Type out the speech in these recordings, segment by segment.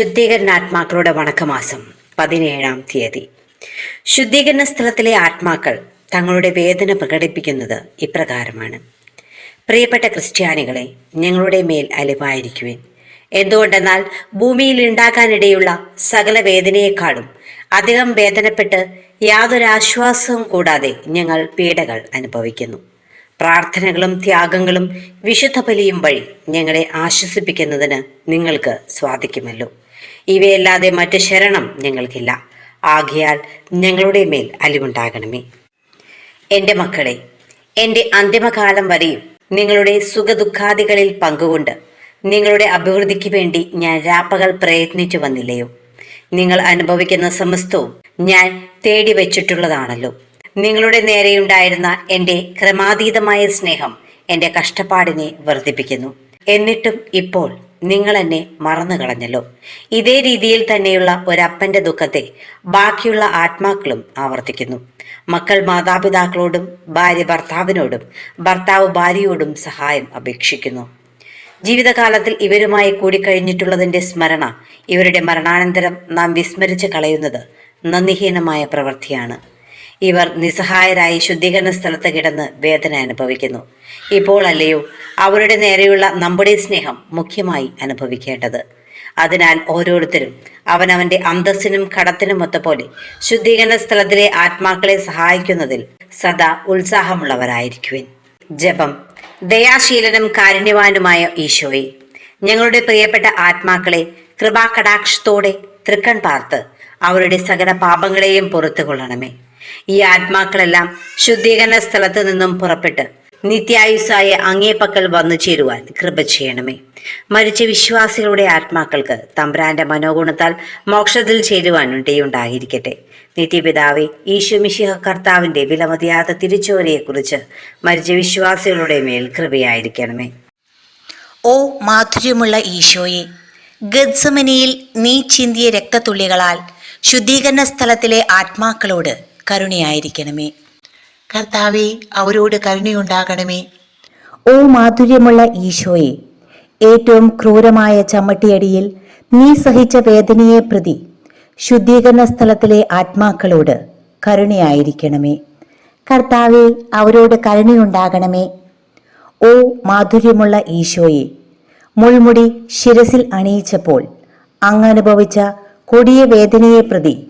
ശുദ്ധീകരണാത്മാക്കളുടെ വണക്കമാസം പതിനേഴാം തീയതി. ശുദ്ധീകരണ സ്ഥലത്തിലെ ആത്മാക്കൾ തങ്ങളുടെ വേദന പ്രകടിപ്പിക്കുന്നത് ഇപ്രകാരമാണ്. പ്രിയപ്പെട്ട ക്രിസ്ത്യാനികളെ ഞങ്ങളുടെ മേൽ അലിവായിരിക്കുവിൻ. എന്തുകൊണ്ടെന്നാൽ ഭൂമിയിൽ ഉണ്ടാകാനിടയുള്ള സകല വേദനയെക്കാളും അധികം വേദനപ്പെട്ട് യാതൊരു ആശ്വാസവും കൂടാതെ ഞങ്ങൾ പീഡകൾ അനുഭവിക്കുന്നു. പ്രാർത്ഥനകളും ത്യാഗങ്ങളും വിശുദ്ധ ബലിയും വഴി ഞങ്ങളെ ആശ്വസിപ്പിക്കുന്നതിന് നിങ്ങൾക്ക് സ്വാധിക്കുമല്ലോ. ഇവയല്ലാതെ മറ്റ് ശരണം ഞങ്ങൾക്കില്ല. ആകയാൽ ഞങ്ങളുടെ മേൽ അലിവുണ്ടാകണമേ. എന്റെ മക്കളെ എന്റെ അന്തിമകാലം വരെയും നിങ്ങളുടെ സുഖദുഃഖാദികളിൽ പങ്കുകൊണ്ട് നിങ്ങളുടെ അഭിവൃദ്ധിക്ക് വേണ്ടി ഞാൻ രാപ്പകൾ പ്രയത്നിച്ചു വന്നില്ലയോ? നിങ്ങൾ അനുഭവിക്കുന്ന സമസ്തവും ഞാൻ തേടി വച്ചിട്ടുള്ളതാണല്ലോ. നിങ്ങളുടെ നേരെയുണ്ടായിരുന്ന എന്റെ ക്രമാതീതമായ സ്നേഹം എന്റെ കഷ്ടപ്പാടിനെ വർദ്ധിപ്പിക്കുന്നു. എന്നിട്ടും ഇപ്പോൾ നിങ്ങൾ എന്നെ മറന്നു കളഞ്ഞല്ലോ ഇതേ രീതിയിൽ തന്നെയുള്ള ഒരപ്പന്റെ ദുഃഖത്തെ ബാക്കിയുള്ള ആത്മാക്കളും ആവർത്തിക്കുന്നു. മക്കൾ മാതാപിതാക്കളോടും ഭാര്യ ഭർത്താവിനോടും ഭർത്താവ് ഭാര്യയോടും സഹായം അപേക്ഷിക്കുന്നു. ജീവിതകാലത്തിൽ ഇവരുമായി കൂടിക്കഴിഞ്ഞിട്ടുള്ളതിന്റെ സ്മരണ ഇവരുടെ മരണാനന്തരം നാം വിസ്മരിച്ച് കളയുന്നത് നന്ദിഹീനമായ പ്രവൃത്തിയാണ്. ഇവർ നിസ്സഹായരായി ശുദ്ധീകരണ സ്ഥലത്ത് കിടന്ന് വേദന അനുഭവിക്കുന്നു. ഇപ്പോൾ അല്ലയോ അവരുടെ നേരെയുള്ള നമ്മുടെ സ്നേഹം മുഖ്യമായി അനുഭവിക്കേണ്ടത്. അതിനാൽ ഓരോരുത്തരും അവനവന്റെ അന്തസ്സിനും കടത്തിനും പോലെ ശുദ്ധീകരണ സ്ഥലത്തിലെ ആത്മാക്കളെ സഹായിക്കുന്നതിൽ സദാ ഉത്സാഹമുള്ളവരായിരിക്കുവിൻ. ജപം ദയാശീലനും കാരുണ്യവാനുമായ ഈശോയെ ഞങ്ങളുടെ പ്രിയപ്പെട്ട ആത്മാക്കളെ കൃപാകടാക്ഷത്തോടെ തൃക്കൺ പാർത്ത് അവരുടെ സകല പാപങ്ങളെയും പുറത്തു കൊള്ളണമേ ഈ ആത്മാക്കളെല്ലാം ശുദ്ധീകരണ സ്ഥലത്ത് നിന്നും പുറപ്പെട്ട് നിത്യായുസായ അങ്ങേപ്പക്കൽ വന്നു ചേരുവാൻ കൃപ ചെയ്യണമേ. മരിച്ച വിശ്വാസികളുടെ ആത്മാക്കൾക്ക് തമ്പ്രാന്റെ മനോഗുണത്താൽ മോക്ഷത്തിൽ ചേരുവാനും ഡേയുണ്ടായിരിക്കട്ടെ നിത്യപിതാവെ ഈശോമിശിഹ കർത്താവിന്റെ വിലമതിയാത്ത തിരിച്ചോരയെക്കുറിച്ച് മരിച്ച വിശ്വാസികളുടെ മേൽ കൃപയായിരിക്കണമേ. ഓ മാധുര്യമുള്ള ഈശോയെ ഗദ്സമനിയിൽ നീ ചിന്തിയ രക്തത്തുള്ളികളാൽ ശുദ്ധീകരണ സ്ഥലത്തിലെ ആത്മാക്കളോട് കരുണയായിരിക്കണമേ. കർത്താവെ അവരോട് കരുണയുണ്ടാകണമേ. ഓ മാധുര്യമുള്ള ഈശോയെ ഏറ്റവും ക്രൂരമായ ചമ്മട്ടിയടിയിൽ നീ സഹിച്ച വേദനയെ പ്രതി ശുദ്ധീകരണ സ്ഥലത്തിലെ ആത്മാക്കളോട് കരുണയായിരിക്കണമേ. കർത്താവെ അവരോട് കരുണയുണ്ടാകണമേ. ഓ മാധുര്യമുള്ള ഈശോയെ മുൾമുടി ശിരസിൽ അണിയിച്ചപ്പോൾ അങ്ങനുഭവിച്ച കൊടിയ വേദനയെ പ്രതി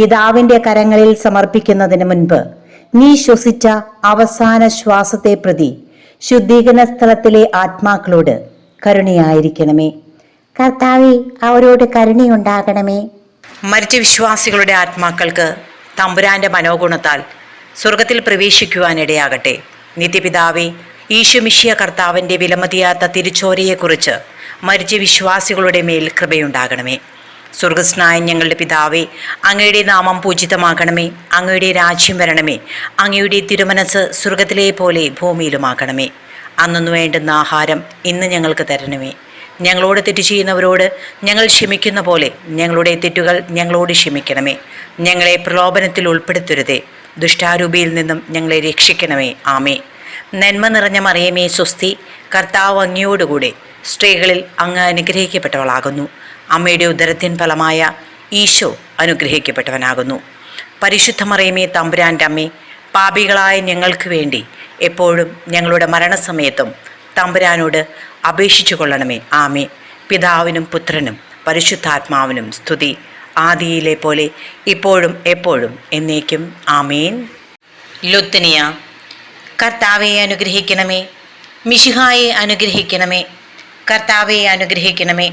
പിതാവിന്റെ കരങ്ങളിൽ സമർപ്പിക്കുന്നതിന് മുൻപ് നീ ശ്വസിച്ച അവസാന ശ്വാസത്തെ പ്രതി ശുദ്ധീകരണ സ്ഥലത്തിലെ ആത്മാക്കളോട് കരുണയായിരിക്കണമേ. കർത്താവെ അവരോട് കരുണയുണ്ടാകണമേ. മരിച്ച വിശ്വാസികളുടെ ആത്മാക്കൾക്ക് തമ്പുരാന്റെ മനോഗുണത്താൽ സ്വർഗത്തിൽ പ്രവേശിക്കുവാനിടയാകട്ടെ. നിത്യപിതാവേ ഈശുമിഷ്യ കർത്താവിന്റെ വിലമതിയാത്ത തിരിച്ചോരയെക്കുറിച്ച് മരിച്ച വിശ്വാസികളുടെ മേൽ കൃപയുണ്ടാകണമേ. സ്വർഗസ്നായ ഞങ്ങളുടെ പിതാവേ അങ്ങയുടെ നാമം പൂജിതമാകണമേ അങ്ങയുടെ രാജ്യം വരണമേ അങ്ങയുടെ തിരുമനസ് സ്വർഗത്തിലെ പോലെ ഭൂമിയിലുമാക്കണമേ അന്നൊന്നു വേണ്ടുന്ന ആഹാരം ഇന്ന് ഞങ്ങൾക്ക് തരണമേ. ഞങ്ങളോട് തെറ്റ് ചെയ്യുന്നവരോട് ഞങ്ങൾ ക്ഷമിക്കുന്ന പോലെ ഞങ്ങളുടെ തെറ്റുകൾ ഞങ്ങളോട് ക്ഷമിക്കണമേ. ഞങ്ങളെ പ്രലോഭനത്തിൽ ഉൾപ്പെടുത്തരുതേ. ദുഷ്ടാരൂപിയിൽ നിന്നും ഞങ്ങളെ രക്ഷിക്കണമേ. ആമേ നന്മ നിറഞ്ഞ മറിയമേ സ്വസ്തി കർത്താവ് അങ്ങയോടുകൂടെ സ്ത്രീകളിൽ അങ്ങ് അനുഗ്രഹിക്കപ്പെട്ടവളാകുന്നു. അമ്മയുടെ ഉദരത്തിൻ ഫലമായ ഈശോ അനുഗ്രഹിക്കപ്പെട്ടവനാകുന്നു. പരിശുദ്ധ മറിയമേ തമ്പുരാന്റെ അമ്മേ പാപികളായ ഞങ്ങൾക്ക് വേണ്ടി എപ്പോഴും ഞങ്ങളുടെ മരണസമയത്തും തമ്പുരാനോട് അപേക്ഷിച്ചു കൊള്ളണമേ. ആമേ പിതാവിനും പുത്രനും പരിശുദ്ധാത്മാവിനും സ്തുതി. ആദിയിലെ പോലെ ഇപ്പോഴും എപ്പോഴും എന്നേക്കും. ആമേൻ. ലുത്തനിയ കർത്താവെ അനുഗ്രഹിക്കണമേ. മിഷിഹായെ അനുഗ്രഹിക്കണമേ. കർത്താവെ അനുഗ്രഹിക്കണമേ.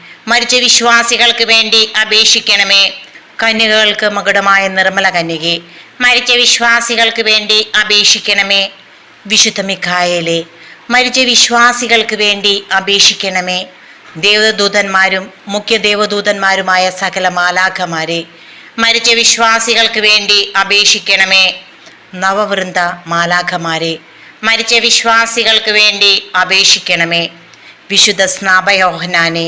മരിച്ച വിശ്വാസികൾക്ക് വേണ്ടി അപേക്ഷിക്കണമേ. കന്യകകൾക്ക് മകുടമായ നിർമ്മല കന്യകെ മരിച്ച വിശ്വാസികൾക്ക് വേണ്ടി അപേക്ഷിക്കണമേ. വിശുദ്ധ മിക്കായലെ മരിച്ച വിശ്വാസികൾക്ക് വേണ്ടി അപേക്ഷിക്കണമേ. ദേവദൂതന്മാരും മുഖ്യ ദേവദൂതന്മാരുമായ സകല മാലാഖമാരെ മരിച്ച വിശ്വാസികൾക്ക് വേണ്ടി അപേക്ഷിക്കണമേ. നവവൃന്ദ മാലാഖമാരെ മരിച്ച വിശ്വാസികൾക്ക് വേണ്ടി അപേക്ഷിക്കണമേ. വിശുദ്ധ സ്നാപയോഹനാനെ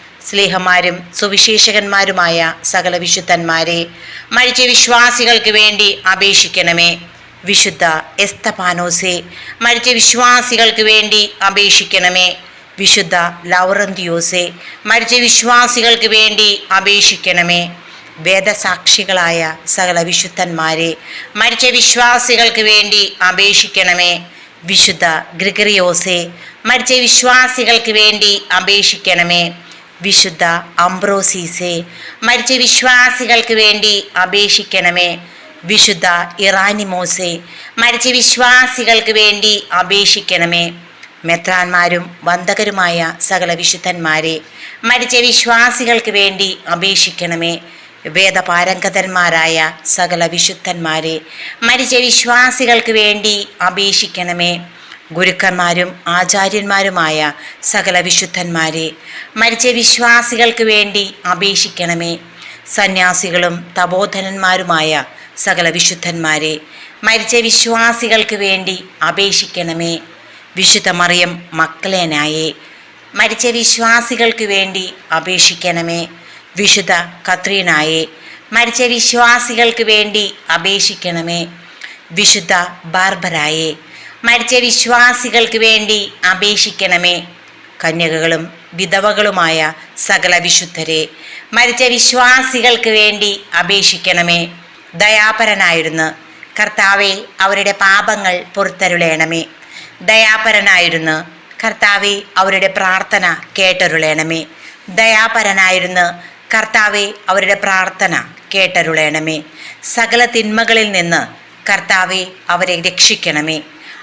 സ്നേഹന്മാരും സുവിശേഷകന്മാരുമായ സകല വിശുദ്ധന്മാരെ മരിച്ച വിശ്വാസികൾക്ക് വേണ്ടി അപേക്ഷിക്കണമേ. വിശുദ്ധ എസ്തപാനോസെ മരിച്ച വിശ്വാസികൾക്ക് വേണ്ടി അപേക്ഷിക്കണമേ. വിശുദ്ധ ലൗറന്തിയോസെ മരിച്ച വിശ്വാസികൾക്ക് വേണ്ടി അപേക്ഷിക്കണമേ. വേദസാക്ഷികളായ സകല വിശുദ്ധന്മാരെ മരിച്ച വിശ്വാസികൾക്ക് വേണ്ടി അപേക്ഷിക്കണമേ. വിശുദ്ധ ഗ്രിഗറിയോസെ മരിച്ച വിശ്വാസികൾക്ക് വേണ്ടി അപേക്ഷിക്കണമേ. വിശുദ്ധ അംബ്രോസീസെ മരിച്ച വിശ്വാസികൾക്ക് വേണ്ടി അപേക്ഷിക്കണമേ. വിശുദ്ധ ഇറാനിമോസെ മരിച്ച വിശ്വാസികൾക്ക് വേണ്ടി അപേക്ഷിക്കണമേ. മെത്രാന്മാരും വന്ദകരുമായ സകല വിശുദ്ധന്മാരെ മരിച്ച വിശ്വാസികൾക്ക് വേണ്ടി അപേക്ഷിക്കണമേ. വേദപാരംഗതന്മാരായ സകല വിശുദ്ധന്മാരെ മരിച്ച വിശ്വാസികൾക്ക് വേണ്ടി അപേക്ഷിക്കണമേ. ഗുരുക്കന്മാരും ആചാര്യന്മാരുമായ സകല വിശുദ്ധന്മാരെ മരിച്ച വിശ്വാസികൾക്ക് വേണ്ടി അപേക്ഷിക്കണമേ. സന്യാസികളും തപോധനന്മാരുമായ സകല വിശുദ്ധന്മാരെ മരിച്ച വിശ്വാസികൾക്ക് വേണ്ടി അപേക്ഷിക്കണമേ. വിശുദ്ധ മറിയം മക്കളേനായെ മരിച്ച വിശ്വാസികൾക്ക് വേണ്ടി അപേക്ഷിക്കണമേ. വിശുദ്ധ കത്രീനായെ മരിച്ച വിശ്വാസികൾക്ക് വേണ്ടി അപേക്ഷിക്കണമേ. വിശുദ്ധ ബാർബരായെ മരിച്ച വിശ്വാസികൾക്ക് വേണ്ടി അപേക്ഷിക്കണമേ. കന്യകകളും വിധവകളുമായ സകല വിശുദ്ധരെ മരിച്ച വിശ്വാസികൾക്ക് വേണ്ടി അപേക്ഷിക്കണമേ. ദയാപരനായിരുന്നു കർത്താവെ അവരുടെ പാപങ്ങൾ പുറത്തരുളേണമേ. ദയാപരനായിരുന്നു കർത്താവെ അവരുടെ പ്രാർത്ഥന കേട്ടരുളേണമേ. ദയാപരനായിരുന്നു കർത്താവെ അവരുടെ പ്രാർത്ഥന കേട്ടരുളേണമേ. സകല തിന്മകളിൽ നിന്ന് കർത്താവെ അവരെ രക്ഷിക്കണമേ.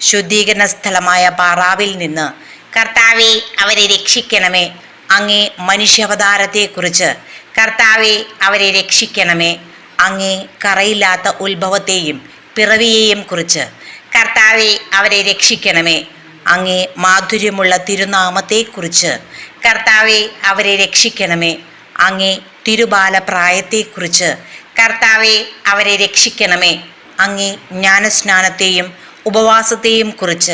ശുദ്ധീകരണ സ്ഥലമായ പാറാവിൽ നിന്ന് കർത്താവെ അവരെ രക്ഷിക്കണമേ. അങ്ങേ മനുഷ്യാവതാരത്തെക്കുറിച്ച് കർത്താവെ അവരെ രക്ഷിക്കണമേ. അങ്ങേ കറയില്ലാത്ത ഉത്ഭവത്തെയും പിറവിയെയും കുറിച്ച് കർത്താവെ അവരെ രക്ഷിക്കണമേ. അങ്ങേ മാധുര്യമുള്ള തിരുനാമത്തെക്കുറിച്ച് കർത്താവെ അവരെ രക്ഷിക്കണമേ. അങ്ങേ തിരുബാലപ്രായത്തെക്കുറിച്ച് കർത്താവെ അവരെ രക്ഷിക്കണമേ. അങ്ങേ ജ്ഞാനസ്നാനത്തെയും ഉപവാസത്തെയും കുറിച്ച്.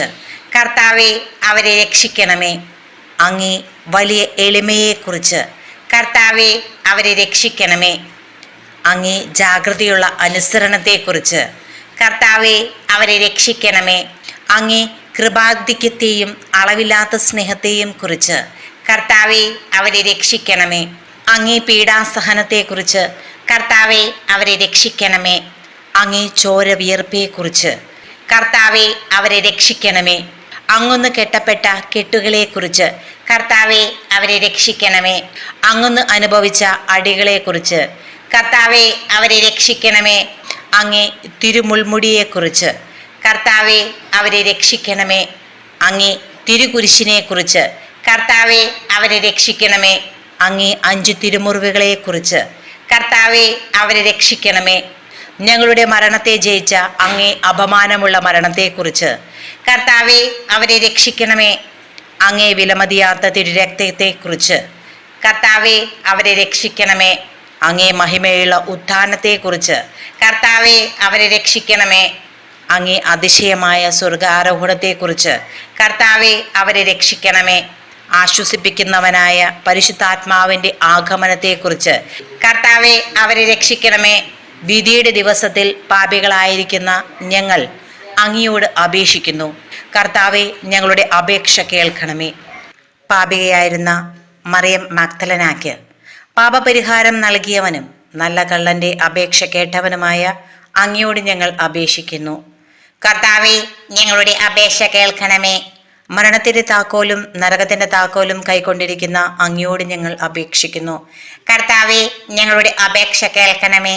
കർത്താവെ അവരെ രക്ഷിക്കണമേ. അങ്ങേ വലിയ എളിമയെക്കുറിച്ച്. കർത്താവെ അവരെ രക്ഷിക്കണമേ. അങ്ങേ ജാഗ്രതയുള്ള അനുസരണത്തെക്കുറിച്ച്. കർത്താവെ അവരെ രക്ഷിക്കണമേ. അങ്ങേ കൃപാധിക്യത്തെയും അളവില്ലാത്ത സ്നേഹത്തെയും കുറിച്ച്. കർത്താവെ അവരെ രക്ഷിക്കണമേ. അങ്ങേ പീഡാസഹനത്തെക്കുറിച്ച്. കർത്താവെ അവരെ രക്ഷിക്കണമേ. അങ്ങേ ചോര വിയർപ്പയെക്കുറിച്ച് കർത്താവെ അവരെ രക്ഷിക്കണമേ. അങ്ങൊന്ന് കെട്ടപ്പെട്ട കെട്ടുകളെ കുറിച്ച് കർത്താവെ അവരെ രക്ഷിക്കണമേ. അങ്ങൊന്ന് അനുഭവിച്ച അടികളെ കുറിച്ച് കർത്താവെ അവരെ രക്ഷിക്കണമേ. അങ്ങേ തിരുമുൾമുടിയെക്കുറിച്ച്. കർത്താവെ അവരെ രക്ഷിക്കണമേ. അങ്ങേ തിരുകുരിശിനെക്കുറിച്ച്. കർത്താവെ അവരെ രക്ഷിക്കണമേ. അങ്ങേ അഞ്ചു തിരുമുറിവുകളെക്കുറിച്ച്. കർത്താവെ അവരെ രക്ഷിക്കണമേ. ഞങ്ങളുടെ മരണത്തെ ജയിച്ച അങ്ങേ അപമാനമുള്ള മരണത്തെക്കുറിച്ച്. കർത്താവെ അവരെ രക്ഷിക്കണമേ. അങ്ങേ വിലമതിയാത്ത തിരുരക്തത്തെക്കുറിച്ച്. കർത്താവെ അവരെ രക്ഷിക്കണമേ. അങ്ങേ മഹിമയുള്ള ഉത്ഥാനത്തെക്കുറിച്ച്. കർത്താവെ അവരെ രക്ഷിക്കണമേ. അങ്ങേ അതിശയമായ സ്വർഗാരോഹണത്തെക്കുറിച്ച്. കർത്താവെ അവരെ രക്ഷിക്കണമേ. ആശ്വസിപ്പിക്കുന്നവനായ പരിശുദ്ധാത്മാവിന്റെ ആഗമനത്തെക്കുറിച്ച്. കർത്താവെ അവരെ രക്ഷിക്കണമേ. വിധിയുടെ ദിവസത്തിൽ പാപികളായിരിക്കുന്ന ഞങ്ങൾ അങ്ങയോട് അപേക്ഷിക്കുന്നു. കർത്താവെ ഞങ്ങളുടെ അപേക്ഷ കേൾക്കണമേ. പാപികയായിരുന്ന മറിയം മക്തലനാക്ക് പാപപരിഹാരം നൽകിയവനും നല്ല കള്ളന്റെ അപേക്ഷ കേട്ടവനുമായ അങ്ങയോട് ഞങ്ങൾ അപേക്ഷിക്കുന്നു. കർത്താവെ ഞങ്ങളുടെ അപേക്ഷ കേൾക്കണമേ. മരണത്തിന്റെ താക്കോലും നരകത്തിന്റെ താക്കോലും കൈക്കൊണ്ടിരിക്കുന്ന അങ്ങയോട് ഞങ്ങൾ അപേക്ഷിക്കുന്നു. കർത്താവെ ഞങ്ങളുടെ അപേക്ഷ കേൾക്കണമേ.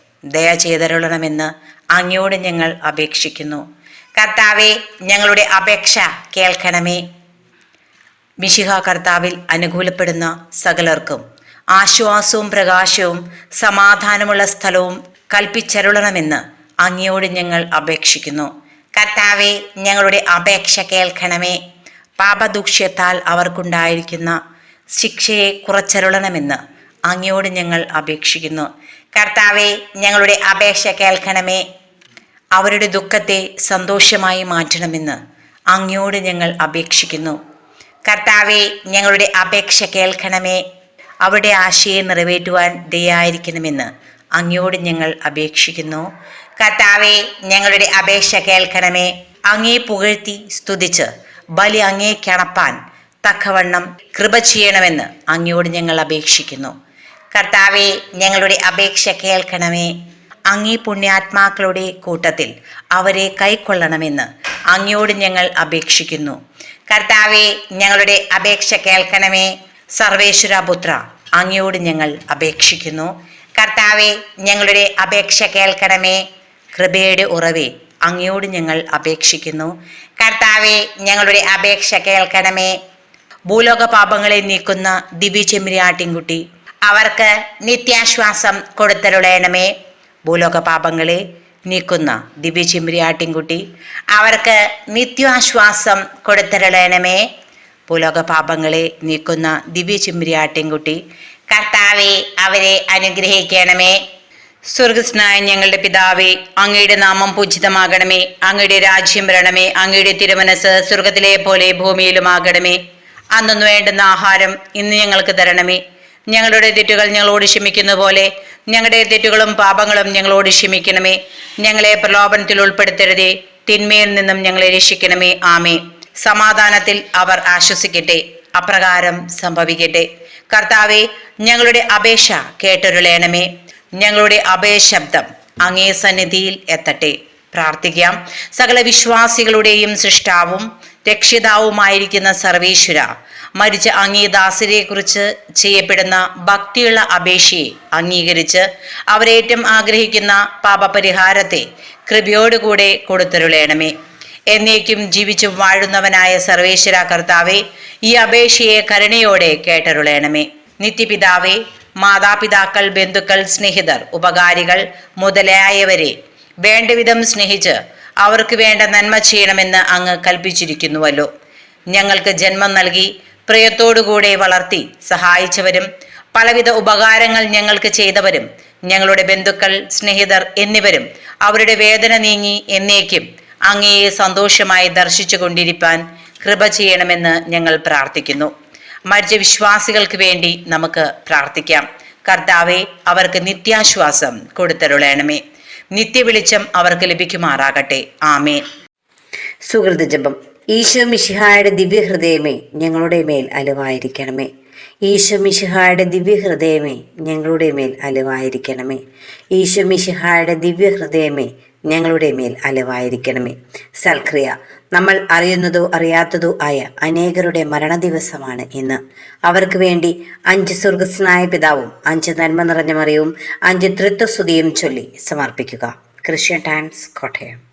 ദയ ചെയ്തരുളണമെന്ന് അങ്ങയോട് ഞങ്ങൾ അപേക്ഷിക്കുന്നു. കർത്താവെ ഞങ്ങളുടെ അപേക്ഷ കേൾക്കണമേ. മിശിഹ കർത്താവിൽ അനുകൂലപ്പെടുന്ന സകലർക്കും ആശ്വാസവും പ്രകാശവും സമാധാനമുള്ള സ്ഥലവും കൽപ്പിച്ചരുളണമെന്ന് അങ്ങയോട് ഞങ്ങൾ അപേക്ഷിക്കുന്നു. കർത്താവെ ഞങ്ങളുടെ അപേക്ഷ കേൾക്കണമേ. പാപദൂക്ഷ്യത്താൽ അവർക്കുണ്ടായിരിക്കുന്ന ശിക്ഷയെ കുറച്ചരുളണമെന്ന് അങ്ങയോട് ഞങ്ങൾ അപേക്ഷിക്കുന്നു. കർത്താവെ ഞങ്ങളുടെ അപേക്ഷ കേൾക്കണമേ. അവരുടെ ദുഃഖത്തെ സന്തോഷമായി മാറ്റണമെന്ന് അങ്ങയോട് ഞങ്ങൾ അപേക്ഷിക്കുന്നു. കർത്താവെ ഞങ്ങളുടെ അപേക്ഷ കേൾക്കണമേ. അവരുടെ ആശയെ നിറവേറ്റുവാൻ ദയായിരിക്കണമെന്ന് അങ്ങയോട് ഞങ്ങൾ അപേക്ഷിക്കുന്നു. കർത്താവെ ഞങ്ങളുടെ അപേക്ഷ കേൾക്കണമേ. അങ്ങേ പുകഴ്ത്തി സ്തുതിച്ച് ബലി അങ്ങേ കിണപ്പാൻ തക്കവണ്ണം കൃപ ചെയ്യണമെന്ന് അങ്ങയോട് ഞങ്ങൾ അപേക്ഷിക്കുന്നു. കർത്താവെ ഞങ്ങളുടെ അപേക്ഷ കേൾക്കണമേ. അങ്ങേ പുണ്യാത്മാക്കളുടെ കൂട്ടത്തിൽ അവരെ കൈക്കൊള്ളണമെന്ന് അങ്ങയോട് ഞങ്ങൾ അപേക്ഷിക്കുന്നു. കർത്താവെ ഞങ്ങളുടെ അപേക്ഷ കേൾക്കണമേ. സർവേശ്വരപുത്ര അങ്ങയോട് ഞങ്ങൾ അപേക്ഷിക്കുന്നു. കർത്താവെ ഞങ്ങളുടെ അപേക്ഷ കേൾക്കണമേ. കൃപയുടെ ഉറവേ അങ്ങയോട് ഞങ്ങൾ അപേക്ഷിക്കുന്നു. കർത്താവെ ഞങ്ങളുടെ അപേക്ഷ കേൾക്കണമേ. ഭൂലോക പാപങ്ങളെ നീക്കുന്ന ദിവ്യ ചെമ്മിരിയാട്ടിൻകുട്ടി അവർക്ക് നിത്യാശ്വാസം കൊടുത്തരുളയണമേ ഭൂലോക പാപങ്ങളെ നീക്കുന്ന ദിവ്യ ചെമ്മിരിയാട്ടിൻകുട്ടി അവർക്ക് നിത്യാശ്വാസം കൊടുത്തരുളയണമേ ഭൂലോക പാപങ്ങളെ നീക്കുന്ന ദിവ്യ ചെമ്മിരിയാട്ടിൻകുട്ടി കർത്താവെ അവരെ അനുഗ്രഹിക്കണമേ. സ്വർഗസ്നായ ഞങ്ങളുടെ പിതാവേ അങ്ങയുടെ നാമം പൂജിതമാകണമേ. അങ്ങയുടെ രാജ്യം വരണമേ. അങ്ങയുടെ തിരുമനസ് സ്വർഗത്തിലെ പോലെ ഭൂമിയിലുമാകണമേ. അന്നു വേണ്ടുന്ന ആഹാരം ഇന്ന് ഞങ്ങൾക്ക് തരണമേ. ഞങ്ങളുടെ തെറ്റുകൾ ഞങ്ങളോട് ക്ഷമിക്കുന്ന പോലെ ഞങ്ങളുടെ തെറ്റുകളും പാപങ്ങളും ഞങ്ങളോട് ക്ഷമിക്കണമേ. ഞങ്ങളെ പ്രലോഭനത്തിൽ ഉൾപ്പെടുത്തരുതേ. തിന്മയിൽ നിന്നും ഞങ്ങളെ രക്ഷിക്കണമേ. ആമേ സമാധാനത്തിൽ അവർ ആശ്വസിക്കട്ടെ. അപ്രകാരം സംഭവിക്കട്ടെ. കർത്താവെ ഞങ്ങളുടെ അപേക്ഷ കേട്ടൊരുളയണമേ ഞങ്ങളുടെ അപേശബ്ദം അങ്ങേ സന്നിധിയിൽ എത്തട്ടെ. പ്രാർത്ഥിക്കാം. സകല വിശ്വാസികളുടെയും സൃഷ്ടാവും രക്ഷിതാവുമായിരിക്കുന്ന സർവേശ്വര മരിച്ച അങ്ങേ കുറിച്ച് ചെയ്യപ്പെടുന്ന ഭക്തിയുള്ള അപേക്ഷയെ അംഗീകരിച്ച് അവരേറ്റം ആഗ്രഹിക്കുന്ന പാപപരിഹാരത്തെ കൃപയോടുകൂടെ കൊടുത്തരുളയണമേ എന്നേക്കും ജീവിച്ചു വാഴുന്നവനായ സർവേശ്വര കർത്താവെ ഈ അപേക്ഷയെ കരുണയോടെ കേട്ടരുളയണമേ നിത്യപിതാവേ മാതാപിതാക്കൾ ബന്ധുക്കൾ സ്നേഹിതർ ഉപകാരികൾ മുതലായവരെ വേണ്ടവിധം സ്നേഹിച്ച് അവർക്ക് വേണ്ട നന്മ ചെയ്യണമെന്ന് അങ്ങ് കൽപ്പിച്ചിരിക്കുന്നുവല്ലോ. ഞങ്ങൾക്ക് ജന്മം നൽകി പ്രിയത്തോടുകൂടെ വളർത്തി സഹായിച്ചവരും പലവിധ ഉപകാരങ്ങൾ ഞങ്ങൾക്ക് ചെയ്തവരും ഞങ്ങളുടെ ബന്ധുക്കൾ സ്നേഹിതർ എന്നിവരും അവരുടെ വേദന നീങ്ങി എന്നേക്കും അങ്ങയെ സന്തോഷമായി ദർശിച്ചു കൊണ്ടിരിക്കാൻ കൃപ ചെയ്യണമെന്ന് ഞങ്ങൾ പ്രാർത്ഥിക്കുന്നു. മരിച്ച വിശ്വാസികൾക്ക് വേണ്ടി നമുക്ക് പ്രാർത്ഥിക്കാം. കർത്താവെ അവർക്ക് നിത്യാശ്വാസം കൊടുത്തരുളയണമേ നിത്യവെളിച്ചം അവർക്ക് ലഭിക്കുമാറാകട്ടെ. ആമേ സുഹൃത്ത് ജപം. ഈശോ മിശിഹായുടെ ദിവ്യഹൃദയമേ ഞങ്ങളുടെ മേൽ അലുവായിരിക്കണമേ. ഈശോ മിശിഹായുടെ ദിവ്യഹൃദയമേ ഞങ്ങളുടെ മേൽ അലുവായിരിക്കണമേ. ഈശോ മിശിഹായുടെ ദിവ്യഹൃദയമേ ഞങ്ങളുടെ മേൽ അലവായിരിക്കണമേ. സൽക്രിയ നമ്മൾ അറിയുന്നതോ അറിയാത്തതോ ആയ അനേകരുടെ മരണ ദിവസമാണ് ഇന്ന്. അവർക്ക് വേണ്ടി അഞ്ച് സ്വർഗസ്നായ പിതാവും അഞ്ച് നന്മ നിറഞ്ഞ മറിയവും അഞ്ച് തൃത്വസ്തുതിയും ചൊല്ലി സമർപ്പിക്കുക. Christian Times Kottayam.